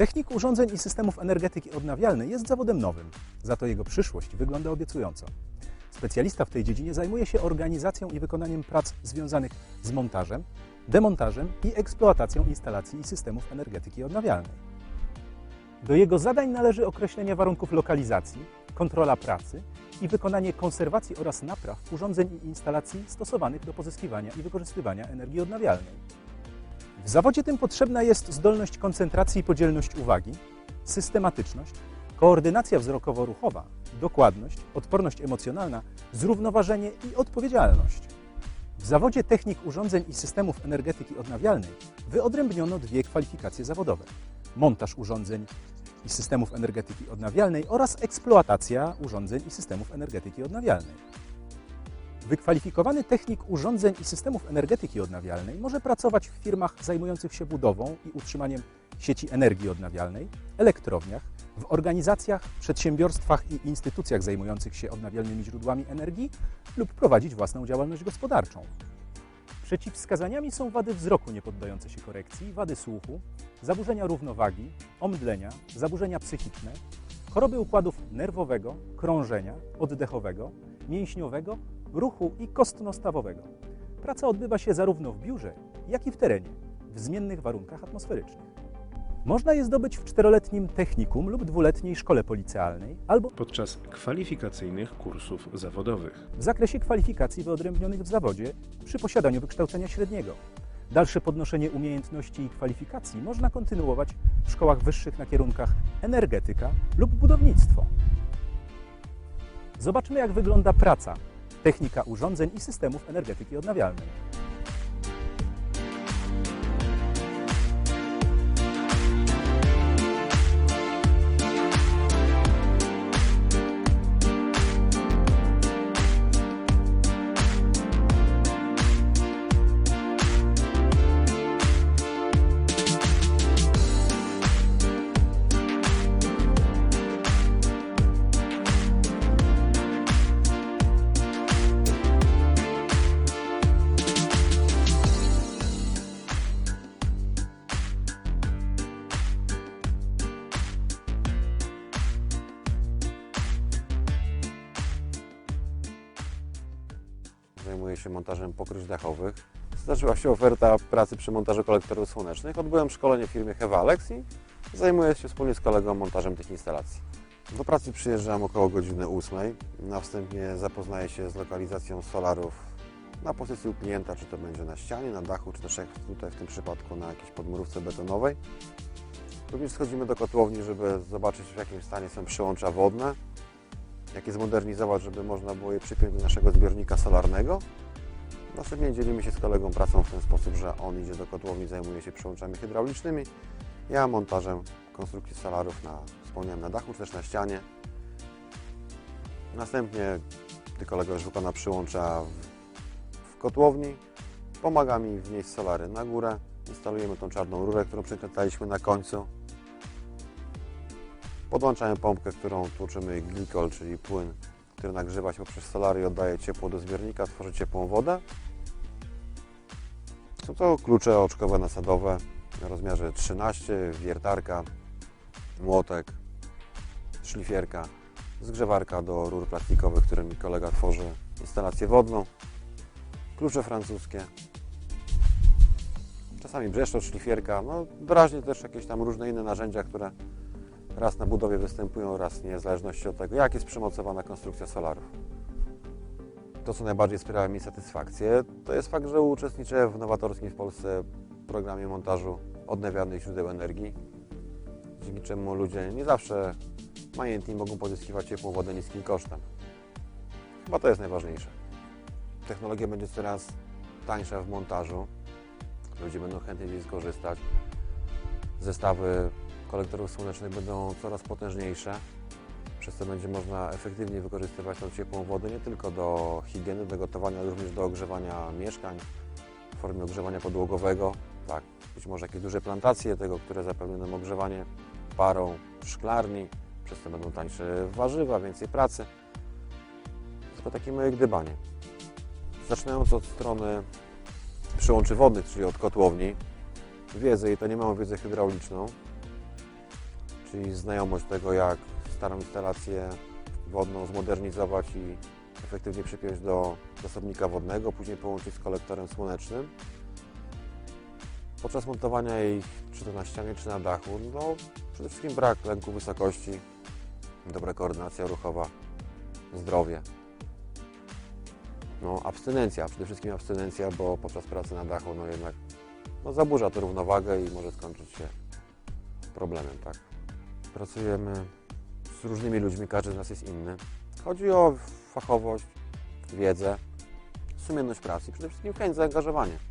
Technik urządzeń i systemów energetyki odnawialnej jest zawodem nowym, za to jego przyszłość wygląda obiecująco. Specjalista w tej dziedzinie zajmuje się organizacją i wykonaniem prac związanych z montażem, demontażem i eksploatacją instalacji i systemów energetyki odnawialnej. Do jego zadań należy określenie warunków lokalizacji, kontrola pracy i wykonanie konserwacji oraz napraw urządzeń i instalacji stosowanych do pozyskiwania i wykorzystywania energii odnawialnej. W zawodzie tym potrzebna jest zdolność koncentracji i podzielność uwagi, systematyczność, koordynacja wzrokowo-ruchowa, dokładność, odporność emocjonalna, zrównoważenie i odpowiedzialność. W zawodzie technik urządzeń i systemów energetyki odnawialnej wyodrębniono dwie kwalifikacje zawodowe: montaż urządzeń i systemów energetyki odnawialnej oraz eksploatacja urządzeń i systemów energetyki odnawialnej. Wykwalifikowany technik urządzeń i systemów energetyki odnawialnej może pracować w firmach zajmujących się budową i utrzymaniem sieci energii odnawialnej, elektrowniach, w organizacjach, przedsiębiorstwach i instytucjach zajmujących się odnawialnymi źródłami energii lub prowadzić własną działalność gospodarczą. Przeciwwskazaniami są wady wzroku niepoddające się korekcji, wady słuchu, zaburzenia równowagi, omdlenia, zaburzenia psychiczne, choroby układów nerwowego, krążenia, oddechowego, mięśniowego, ruchu i kostno-stawowego. Praca odbywa się zarówno w biurze, jak i w terenie, w zmiennych warunkach atmosferycznych. Można je zdobyć w czteroletnim technikum lub dwuletniej szkole policealnej albo podczas kwalifikacyjnych kursów zawodowych. w zakresie kwalifikacji wyodrębnionych w zawodzie przy posiadaniu wykształcenia średniego. Dalsze podnoszenie umiejętności i kwalifikacji można kontynuować w szkołach wyższych na kierunkach energetyka lub budownictwo. Zobaczmy, jak wygląda praca technika urządzeń i systemów energetyki odnawialnej. Zajmuję się montażem pokryć dachowych. Zdarzyła się oferta pracy przy montażu kolektorów słonecznych. Odbyłem szkolenie w firmie Hevalex i zajmuję się wspólnie z kolegą montażem tych instalacji. Do pracy przyjeżdżam około godziny 8. Na wstępie zapoznaję się z lokalizacją solarów na pozycji klienta, czy to będzie na ścianie, na dachu, czy też tutaj w tym przypadku na jakiejś podmurówce betonowej. Również schodzimy do kotłowni, żeby zobaczyć w jakim stanie są przyłącza wodne, jak je zmodernizować, żeby można było je przypiąć do naszego zbiornika solarnego. Następnie dzielimy się z kolegą pracą w ten sposób, że on idzie do kotłowni, zajmuje się przyłączami hydraulicznymi, ja montażem konstrukcji solarów na, wspomniałem, na dachu czy też na ścianie. Następnie, gdy kolega już wykona przyłącza w, w kotłowni, pomaga mi wnieść solary na górę. Instalujemy tą czarną rurę, którą przykręcaliśmy na końcu. Podłączamy pompkę, którą tłuczymy glikol, czyli płyn, który nagrzewa się poprzez solary i oddaje ciepło do zbiornika, tworzy ciepłą wodę. Są to klucze oczkowe nasadowe w rozmiarze 13, wiertarka, młotek, szlifierka, zgrzewarka do rur plastikowych, którymi kolega tworzy instalację wodną, klucze francuskie, czasami brzeszczot, szlifierka, no wyraźnie też jakieś tam różne inne narzędzia, które raz na budowie występują, raz nie, w zależności od tego, jak jest przymocowana konstrukcja solarów. To, co najbardziej sprawia mi satysfakcję, to jest fakt, że uczestniczę w nowatorskim w Polsce programie montażu odnawialnych źródeł energii, dzięki czemu ludzie nie zawsze majętni mogą pozyskiwać ciepłą wodę niskim kosztem. Chyba to jest najważniejsze. Technologia będzie coraz tańsza w montażu, ludzie będą chętniej z niej skorzystać. Zestawy kolektorów słonecznych będą coraz potężniejsze, przez co będzie można efektywnie wykorzystywać tą ciepłą wodę nie tylko do higieny, do gotowania, ale również do ogrzewania mieszkań w formie ogrzewania podłogowego. Tak, być może jakieś duże plantacje tego, które zapewnią nam ogrzewanie parą szklarni, przez co będą tańsze warzywa, więcej pracy. Tylko takie moje gdybanie. Zaczynając od strony przyłączy wodnych, czyli od kotłowni, wiedzę i to nie małą wiedzę hydrauliczną, czyli znajomość tego, jak starą instalację wodną zmodernizować i efektywnie przypiąć do zasobnika wodnego, później połączyć z kolektorem słonecznym. Podczas montowania jej czy to na ścianie, czy na dachu, no przede wszystkim brak lęku wysokości, dobra koordynacja ruchowa, zdrowie. No, abstynencja, przede wszystkim abstynencja, bo podczas pracy na dachu no jednak no, zaburza to równowagę i może skończyć się problemem, tak. Pracujemy z różnymi ludźmi, każdy z nas jest inny. Chodzi o fachowość, wiedzę, sumienność pracy przede wszystkim chęć zaangażowania.